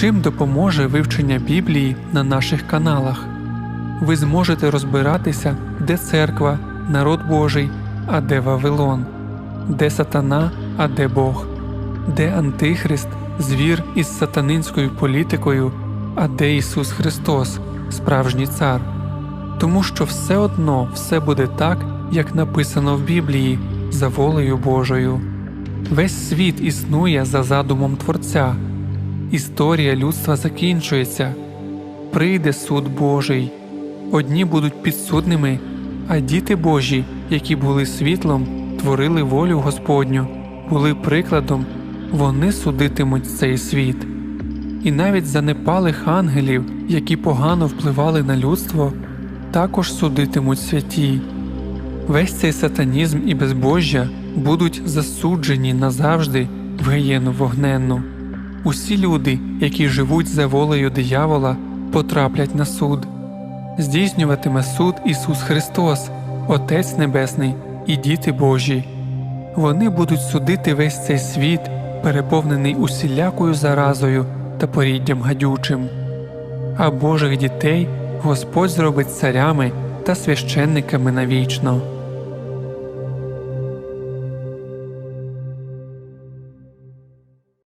Чим допоможе вивчення Біблії на наших каналах? Ви зможете розбиратися, де церква, народ Божий, а де Вавилон, де сатана, а де Бог, де Антихрист, звір із сатанинською політикою, а де Ісус Христос, справжній цар. Тому що все одно все буде так, як написано в Біблії, за волею Божою. Весь світ існує за задумом Творця. Історія людства закінчується. Прийде суд Божий. Одні будуть підсудними, а діти Божі, які були світлом, творили волю Господню, були прикладом, вони судитимуть цей світ. І навіть занепалих ангелів, які погано впливали на людство, також судитимуть святі. Весь цей сатанізм і безбожжя будуть засуджені назавжди в гієну вогненну. Усі люди, які живуть за волею диявола, потраплять на суд. Здійснюватиме суд Ісус Христос, Отець Небесний і діти Божі. Вони будуть судити весь цей світ, переповнений усілякою заразою та поріддям гадючим. А Божих дітей Господь зробить царями та священниками навічно.